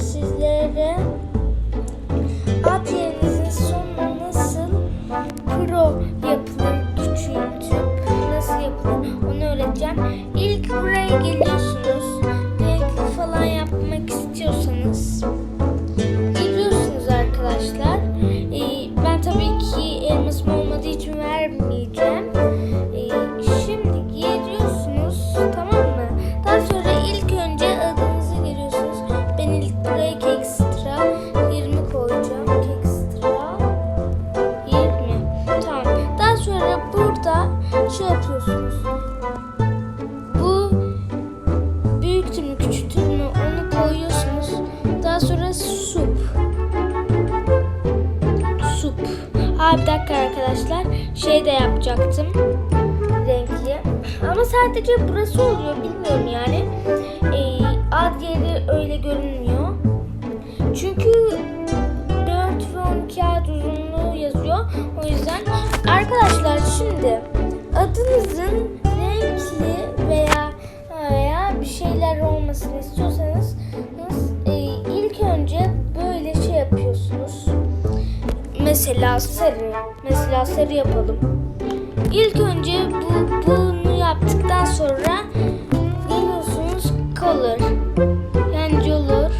this is şey yapıyorsunuz. Bu büyüktür mü küçüktür mü onu koyuyorsunuz. Daha sonra sup. Sup. Aa bir dakika arkadaşlar. Şey de yapacaktım. Renkli. Ama sadece burası oluyor. Bilmiyorum yani. Ee, ad yeri öyle görünmüyor. Çünkü 4 ve 12 ad uzunluğu yazıyor. O yüzden arkadaşlar şimdi adınızın renkli veya veya bir şeyler olmasını istiyorsanız e, ilk önce böyle şey yapıyorsunuz. Mesela sarı. Mesela sarı yapalım. İlk önce bu bunu yaptıktan sonra geliyorsunuz color. Yani olur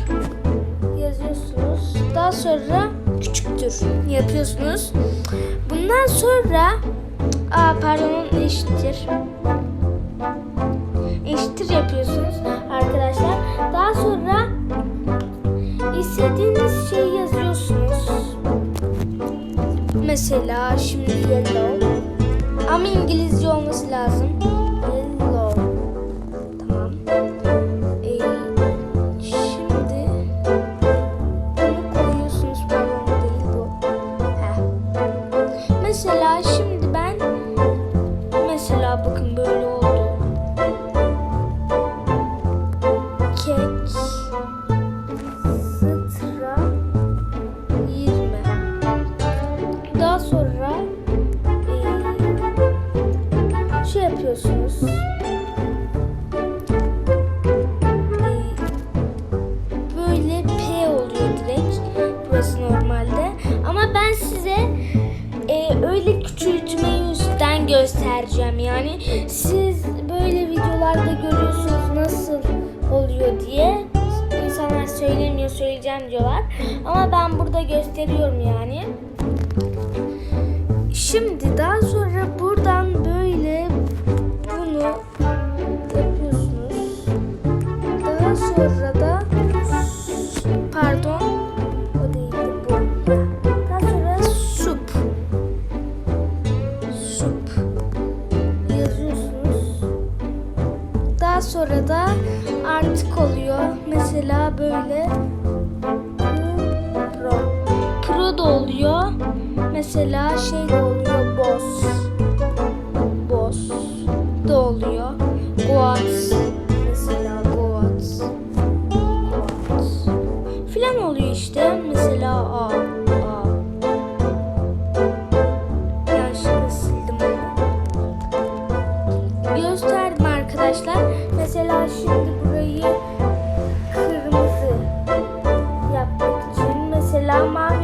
yazıyorsunuz. Daha sonra küçüktür yapıyorsunuz. Bundan sonra aa pardon eşittir. Eşittir yapıyorsunuz arkadaşlar. Daha sonra istediğiniz şeyi yazıyorsunuz. Mesela şimdi yellow. Ama İngilizce olması lazım. Burası normalde. Ama ben size eee, öyle küçültmeyi üstten göstereceğim. Yani siz böyle videolarda görüyorsunuz nasıl oluyor diye. İnsanlar söylemiyor söyleyeceğim diyorlar. Ama ben burada gösteriyorum yani. Şimdi daha sonra sonra da artık oluyor. Mesela böyle pro. Pro da oluyor. Mesela şey de oluyor. Boss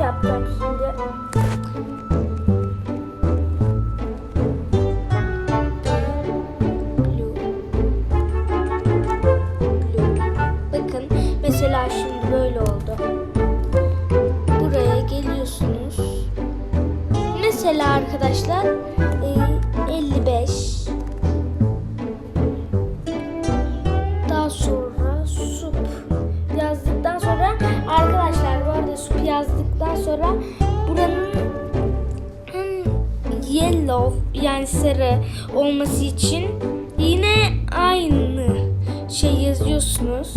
yapacağım şimdi. Bakın mesela şimdi böyle oldu. Buraya geliyorsunuz. Mesela arkadaşlar sonra buranın yellow yani sarı olması için yine aynı şey yazıyorsunuz.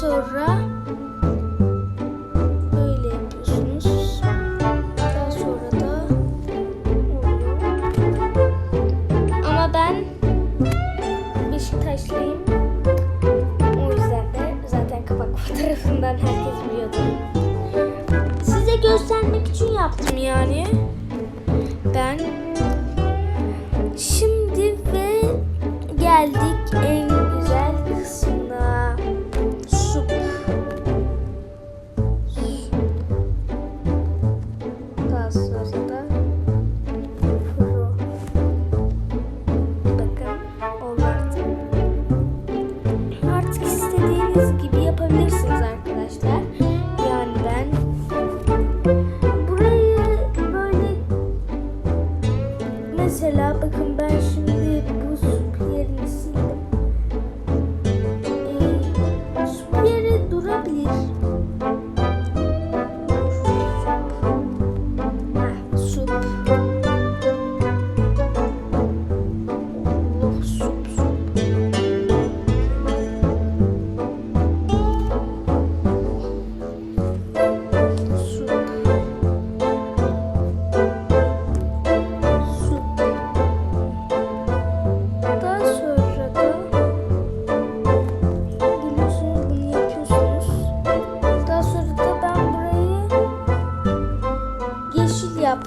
sonra böyle yapıyorsunuz. Daha sonra da oluyor. Ama ben Beşiktaşlıyım. O yüzden de zaten kapak fotoğrafından herkes biliyordu. Size göstermek için yaptım yani. Ben şimdi ve geldik en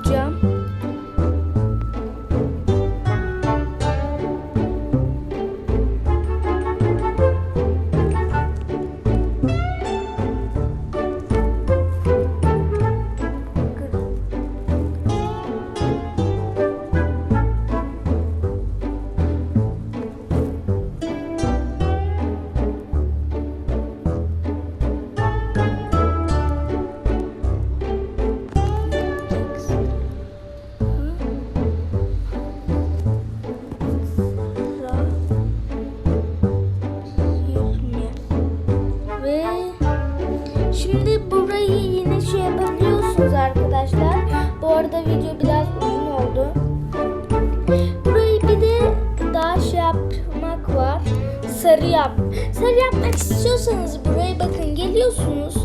jump. sarı yap. Sarı yapmak istiyorsanız buraya bakın geliyorsunuz.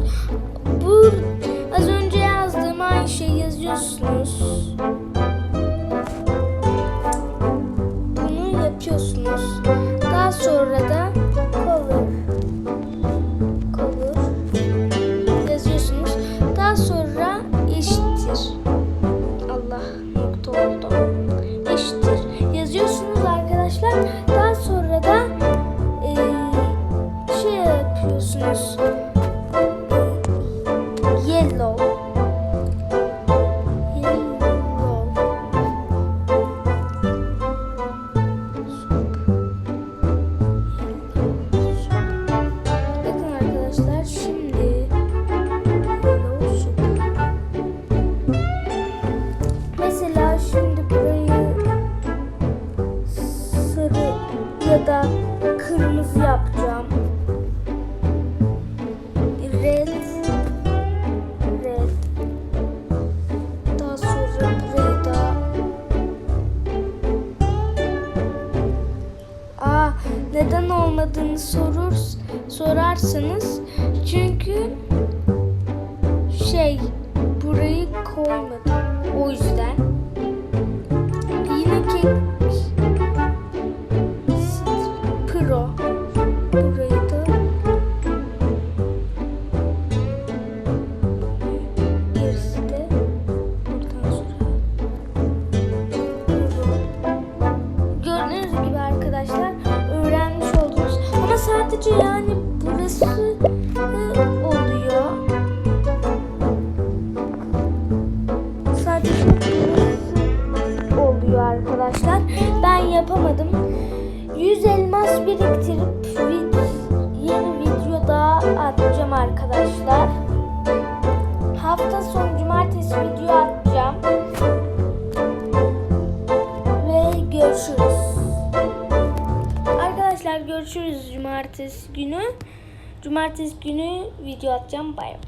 olmadı. O yüzden görüşürüz cumartesi günü. Cumartesi günü video atacağım. Bay bay.